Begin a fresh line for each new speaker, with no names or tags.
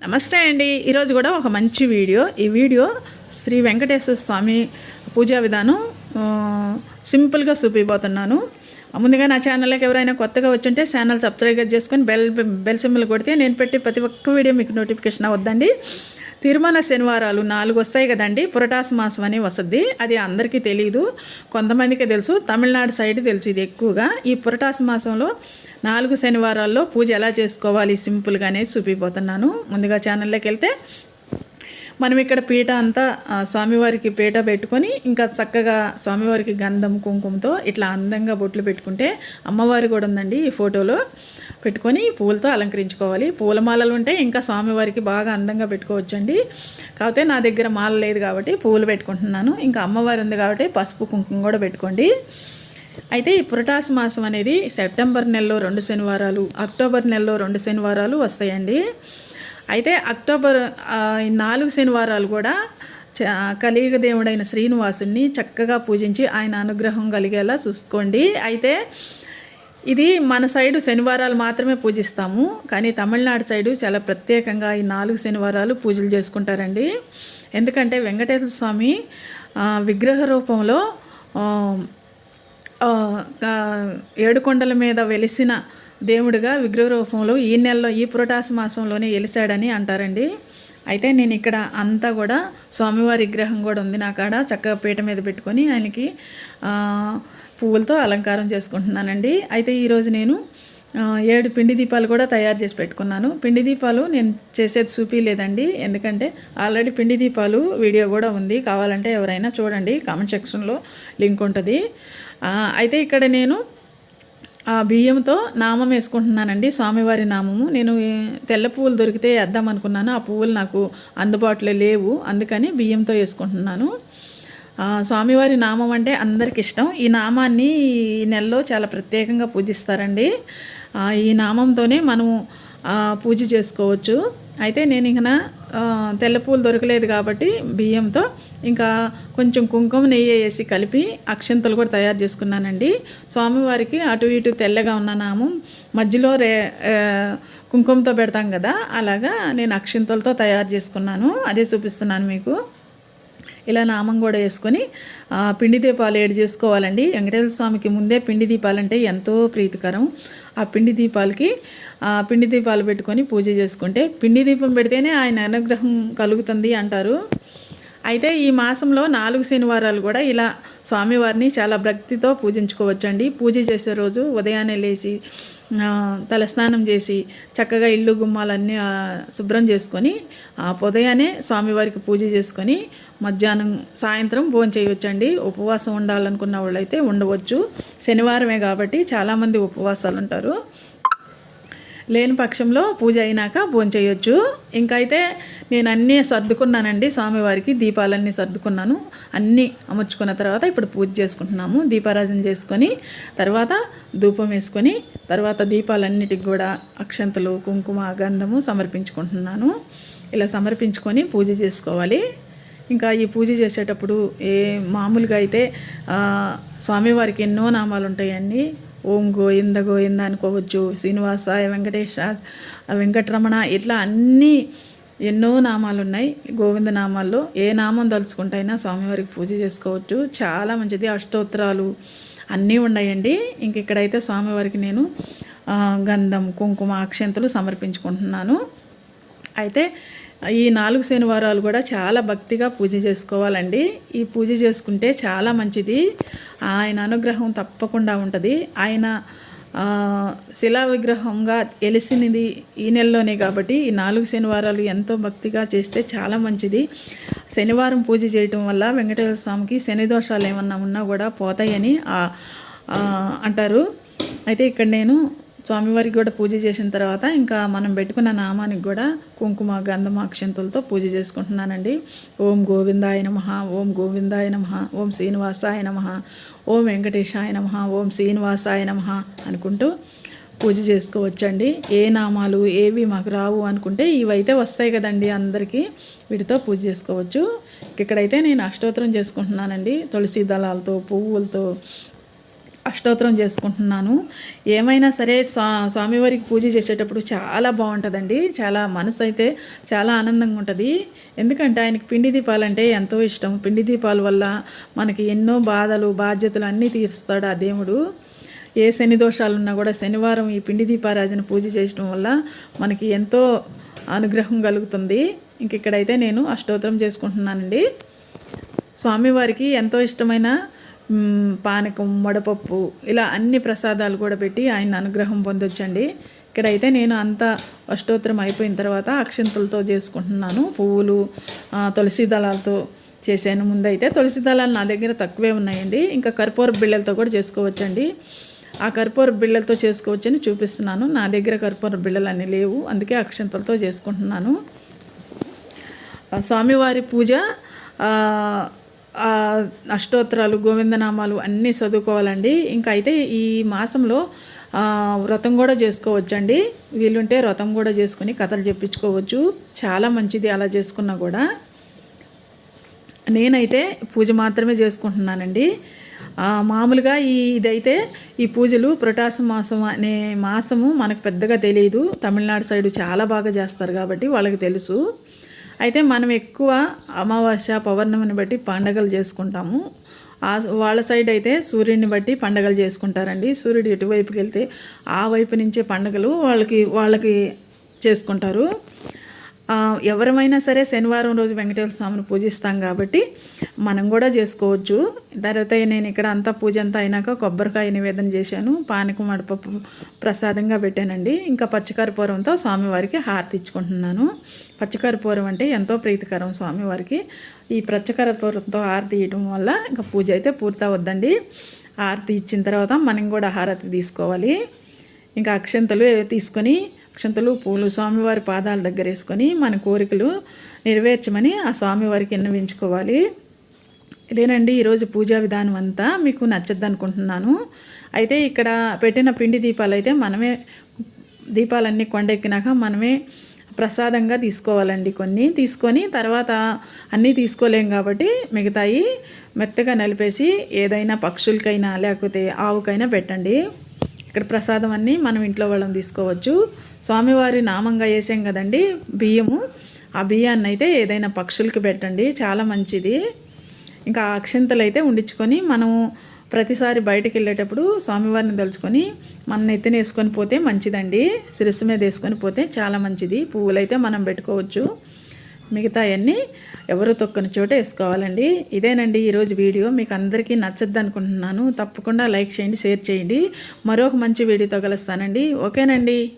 నమస్తే అండి. ఈరోజు కూడా ఒక మంచి వీడియో. ఈ వీడియో శ్రీ వెంకటేశ్వర స్వామి పూజా విధానం సింపుల్గా చూపిపోతున్నాను ముందుగా నా ఛానల్కి ఎవరైనా కొత్తగా వచ్చుంటే ఛానల్ సబ్స్క్రైబ్ చేసుకొని బెల్ బెల్ సింబల్ కొడితే నేను పెట్టి ప్రతి ఒక్క వీడియో మీకు నోటిఫికేషన్ వద్దండి. తిరుమల శనివారాలు నాలుగు వస్తాయి కదండి. పురటాస్ మాసం అని వస్తుంది. అది అందరికీ తెలియదు కొంతమందికి తెలుసు తమిళనాడు సైడ్ తెలుసు ఇది ఎక్కువగా. ఈ పురటాస్ మాసంలో నాలుగు శనివారాల్లో పూజ ఎలా చేసుకోవాలి? సింపుల్గా అనేది చూపిపోతున్నాను. ముందుగా ఛానల్లోకి వెళ్తే మనం ఇక్కడ పీట అంతా స్వామివారికి పీట పెట్టుకొని ఇంకా చక్కగా స్వామివారికి గంధం కుంకుమతో ఇట్లా అందంగా బొట్లు పెట్టుకుంటే అమ్మవారి కూడా ఉందండి ఈ ఫోటోలో పెట్టుకొని పూలతో అలంకరించుకోవాలి. పూలమాలలు ఉంటే ఇంకా స్వామివారికి బాగా అందంగా పెట్టుకోవచ్చండి. కాకపోతే నా దగ్గర మాల లేదు కాబట్టి పూలు పెట్టుకుంటున్నాను. ఇంకా అమ్మవారి ఉంది కాబట్టి పసుపు కుంకుమ కూడా పెట్టుకోండి. అయితే ఈ పురటాసి మాసం అనేది సెప్టెంబర్ నెలలో రెండు శనివారాలు అక్టోబర్ నెలలో రెండు శనివారాలు వస్తాయండి. అయితే అక్టోబర్ ఈ నాలుగు శనివారాలు కూడా చ- కలియుగ దేవుడైన శ్రీనివాసుని చక్కగా పూజించి ఆయన అనుగ్రహం కలిగేలా చూసుకోండి. అయితే ఇది మన సైడు శనివారాలు మాత్రమే పూజిస్తాము కానీ తమిళనాడు సైడు చాలా ప్రత్యేకంగా ఈ నాలుగు శనివారాలు పూజలు చేసుకుంటారండి. ఎందుకంటే వెంకటేశ్వర స్వామి విగ్రహ రూపంలో ఏడుకొండల మీద వెలిసిన దేవుడిగా విగ్రహ రూపంలో ఈ నెలలో ఈ పురటాసి మాసంలోనే వెలిసాడని అంటారండి. అయితే నేను ఇక్కడ అంతా కూడా స్వామివారి విగ్రహం కూడా ఉంది నా కాడ. చక్కగా పీట మీద పెట్టుకొని ఆయనకి పువ్వులతో అలంకారం చేసుకుంటున్నానండి. అయితే ఈరోజు నేను ఏడు పిండి దీపాలు కూడా తయారు చేసి పెట్టుకున్నాను. పిండి దీపాలు నేను చేసేది చూపించలేదండి ఎందుకంటే ఆల్రెడీ పిండి దీపాలు వీడియో కూడా ఉంది. కావాలంటే ఎవరైనా చూడండి. కామెంట్ సెక్షన్లో లింక్ ఉంటుంది. అయితే ఇక్కడ నేను ఆ బియ్యంతో నామం వేసుకుంటున్నానండి స్వామివారి నామము. నేను తెల్ల పువ్వులు దొరికితే వేద్దాం అనుకున్నాను. ఆ పువ్వులు నాకు అందుబాటులో లేవు. అందుకని బియ్యంతో వేసుకుంటున్నాను. స్వామివారి నామం అంటే అందరికి ఇష్టం. ఈ నామాన్ని ఈ నెలలో చాలా ప్రత్యేకంగా పూజిస్తారండి. ఈ నామంతోనే మనము పూజ చేసుకోవచ్చు. అయితే నేను ఇంకా తెల్ల పూలు దొరకలేదు కాబట్టి బియ్యంతో ఇంకా కొంచెం కుంకుమ నెయ్యి వేసి కలిపి అక్షంతలు కూడా తయారు చేసుకున్నానండి. స్వామివారికి అటు ఇటు తెల్లగా ఉన్న నామం మధ్యలో రే కుంకుమతో పెడతాం కదా అలాగా నేను అక్షంతలతో తయారు చేసుకున్నాను. అదే చూపిస్తున్నాను మీకు. ఇలా నామం కూడా వేసుకొని పిండి దీపాలు ఏడు చేసుకోవాలండి. వెంకటేశ్వర స్వామికి ముందే పిండి దీపాలంటే ఎంతో ప్రీతికరం. ఆ పిండి దీపాలకి పిండి దీపాలు పెట్టుకొని పూజ చేసుకుంటే పిండి దీపం పెడితేనే ఆయన అనుగ్రహం కలుగుతుంది అంటారు. అయితే ఈ మాసంలో నాలుగు శనివారాలు కూడా ఇలా స్వామివారిని చాలా భక్తితో పూజించుకోవచ్చండి. పూజ చేసే రోజు ఉదయాన్నే లేచి తలస్నానం చేసి చక్కగా ఇల్లు గుమ్మాలన్నీ శుభ్రం చేసుకొని ఆ, ఉదయాన్నే స్వామివారికి పూజ చేసుకొని మధ్యాహ్నం సాయంత్రం భోజనం చేయవచ్చండి ఉపవాసం ఉండాలనుకున్న వాళ్ళైతే ఉండవచ్చు. శనివారమే కాబట్టి చాలామంది ఉపవాసాలు ఉంటారు లేని పక్షంలో పూజ అయినాక భోంచేయొచ్చు ఇంకైతే నేను అన్నీ సర్దుకున్నానండి. స్వామివారికి దీపాలన్నీ సర్దుకున్నాను. అన్నీ అమర్చుకున్న తర్వాత ఇప్పుడు పూజ చేసుకుంటున్నాము. దీపారాజన చేసుకొని తర్వాత ధూపం వేసుకొని తర్వాత దీపాలన్నిటికి కూడా అక్షంతలు కుంకుమ గంధము సమర్పించుకుంటున్నాను. ఇలా సమర్పించుకొని పూజ చేసుకోవాలి. ఇంకా ఈ పూజ చేసేటప్పుడు ఏ మామూలుగా అయితే స్వామివారికి ఎన్నో నామాలు ఉంటాయండి. ఓం గోయింద గోయింద అనుకోవచ్చు. శ్రీనివాస వెంకటేశ వెంకటరమణ ఇట్లా అన్నీ ఎన్నో నామాలు ఉన్నాయి గోవింద నామాల్లో ఏ నామం తలుచుకుంటైనా స్వామివారికి పూజ చేసుకోవచ్చు. చాలా మంచిది. అష్టోత్తరాలు అన్నీ ఉన్నాయండి. ఇంక ఇక్కడైతే స్వామివారికి నేను గంధం కుంకుమ అక్షంతలు సమర్పించుకుంటున్నాను. అయితే ఈ నాలుగు శనివారాలు కూడా చాలా భక్తిగా పూజ చేసుకోవాలండి. ఈ పూజ చేసుకుంటే చాలా మంచిది. ఆయన అనుగ్రహం తప్పకుండా ఉంటుంది. ఆయన శిలా విగ్రహంగా వెలిసినది ఈ నెలలోనే కాబట్టి ఈ నాలుగు శనివారాలు ఎంతో భక్తిగా చేస్తే చాలా మంచిది. శనివారం పూజ చేయటం వల్ల వెంకటేశ్వర స్వామికి శని దోషాలు ఏమన్నా ఉన్నా కూడా పోతాయని అంటారు. అయితే ఇక్కడ నేను స్వామివారికి కూడా పూజ చేసిన తర్వాత ఇంకా మనం పెట్టుకున్న నామానికి కూడా కుంకుమ గంధమ అక్షంతులతో పూజ చేసుకుంటున్నానండి. ఓం గోవిందాయ నమ ఓం గోవిందాయ నమ ఓం శ్రీనివాసాయ నమ ఓం వెంకటేశాయ నమ ఓం శ్రీనివాసాయ నమ అనుకుంటూ పూజ చేసుకోవచ్చండి. ఏ నామాలు ఏవి మాకు రావు అనుకుంటే ఇవైతే వస్తాయి కదండి అందరికీ. వీటితో పూజ చేసుకోవచ్చు. ఇక్కడైతే నేను అష్టోత్తరం చేసుకుంటున్నానండి. తులసి దళాలతో పువ్వులతో అష్టోత్తరం చేసుకుంటున్నాను. ఏమైనా సరే స్వా స్వామివారికి పూజ చేసేటప్పుడు చాలా బాగుంటుందండి. చాలా మనసు అయితే చాలా ఆనందంగా ఉంటుంది. ఎందుకంటే ఆయనకి పిండి దీపాలంటే ఎంతో ఇష్టం. పిండి దీపాల వల్ల మనకి ఎన్నో బాధలు బాధ్యతలు అన్నీ తీరుస్తాడు ఆ దేవుడు. ఏ శని దోషాలు ఉన్నా కూడా శనివారం ఈ పిండి దీపారాజన పూజ చేయడం వల్ల మనకి ఎంతో అనుగ్రహం కలుగుతుంది. ఇంక ఇక్కడైతే నేను అష్టోత్తరం చేసుకుంటున్నానండి. స్వామివారికి ఎంతో ఇష్టమైన పానకం వడపప్పు ఇలా అన్ని ప్రసాదాలు కూడా పెట్టి ఆయన అనుగ్రహం పొందొచ్చండి. ఇక్కడైతే నేను అంతా అష్టోత్తరం అయిపోయిన తర్వాత అక్షంతలతో చేసుకుంటున్నాను. పువ్వులు తులసి దళాలతో చేశాను. ముందైతే తులసి దళాలు నా దగ్గర తక్కువే ఉన్నాయండి. ఇంకా కర్పూర బిళ్ళలతో కూడా చేసుకోవచ్చండి. ఆ కర్పూర బిళ్ళలతో చేసుకోవచ్చని చూపిస్తున్నాను. నా దగ్గర కర్పూర బిళ్ళలు అన్నీ లేవు. అందుకే అక్షంతలతో చేసుకుంటున్నాను. స్వామివారి పూజ అష్టోత్తరాలు గోవిందనామాలు అన్నీ చదువుకోవాలండి. ఇంకా అయితే ఈ మాసంలో వ్రతం కూడా చేసుకోవచ్చండి. వీలుంటే వ్రతం కూడా చేసుకుని కథలు చెప్పించుకోవచ్చు. చాలా మంచిది అలా చేసుకున్నా కూడా. నేనైతే పూజ మాత్రమే చేసుకుంటున్నానండి. మామూలుగా ఈ ఇదైతే ఈ పూజలు పురటాస మాసం అనే మాసము మనకు పెద్దగా తెలియదు తమిళనాడు సైడు చాలా బాగా చేస్తారు కాబట్టి వాళ్ళకి తెలుసు. అయితే మనం ఎక్కువ అమావాస్య పౌర్ణమిని బట్టి పండగలు చేసుకుంటాము. ఆ వాళ్ళ సైడ్ అయితే సూర్యుడిని బట్టి పండగలు చేసుకుంటారండి. సూర్యుడు ఎటువైపుకి వెళ్తే ఆ వైపు నుంచే పండగలు వాళ్ళకి వాళ్ళకి చేసుకుంటారు. ఎవరమైనా సరే శనివారం రోజు వెంకటేశ్వర స్వామిని పూజిస్తాం కాబట్టి మనం కూడా చేసుకోవచ్చు. తర్వాత నేను ఇక్కడ అంతా పూజ అంతా అయినాక కొబ్బరికాయ నివేదన చేశాను. పానకం వడపప్పు ప్రసాదంగా పెట్టానండి. ఇంకా పచ్చికర్పూరంతో స్వామివారికి హారతి ఇచ్చుకుంటున్నాను. పచ్చికర్పూరం అంటే ఎంతో ప్రీతికరం స్వామివారికి. ఈ పచ్చకర్పూరంతో హారతి ఇవ్వడం వల్ల ఇంకా పూజ అయితే పూర్తవద్దండి హారతి ఇచ్చిన తర్వాత మనం కూడా హారతి తీసుకోవాలి. ఇంకా అక్షంతలు తీసుకొని అక్షంతలు పూలు స్వామివారి పాదాల దగ్గర వేసుకొని మన కోరికలు నెరవేర్చమని ఆ స్వామివారికి విన్నవించుకోవాలి. ఇదేనండి ఈరోజు పూజా విధానం అంతా మీకు నచ్చద్దు అనుకుంటున్నాను అయితే ఇక్కడ పెట్టిన పిండి దీపాలు అయితే మనమే దీపాలన్నీ కొండెక్కినాక మనమే ప్రసాదంగా తీసుకోవాలండి కొన్ని. తీసుకొని తర్వాత అన్నీ తీసుకోలేం కాబట్టి మిగతాయి మెత్తగా నలిపేసి ఏదైనా పక్షులకైనా లేకపోతే ఆవుకైనా పెట్టండి. ఇక్కడ ప్రసాదం అన్నీ మనం ఇంట్లో వాళ్ళం తీసుకోవచ్చు. స్వామివారి నామంగా వేసాం కదండి బియ్యము. ఆ బియ్యాన్ని అయితే ఏదైనా పక్షులకి పెట్టండి చాలా మంచిది. ఇంకా అక్షింతలు అయితే ఉండించుకొని మనం ప్రతిసారి బయటకు వెళ్ళేటప్పుడు స్వామివారిని తలుచుకొని మన నెత్తిన వేసుకొని పోతే మంచిదండి. శిరస్సు మీద వేసుకొని పోతే చాలా మంచిది. పువ్వులైతే మనం పెట్టుకోవచ్చు. మిగతా అన్నీ ఎవరు తొక్కని చోట వేసుకోవాలండి. ఇదేనండి ఈరోజు వీడియో. మీకు అందరికీ నచ్చద్దు అనుకుంటున్నాను. తప్పకుండా లైక్ చేయండి షేర్ చేయండి. మరొక మంచి వీడియోతో కలుస్తానండి. ఓకేనండి.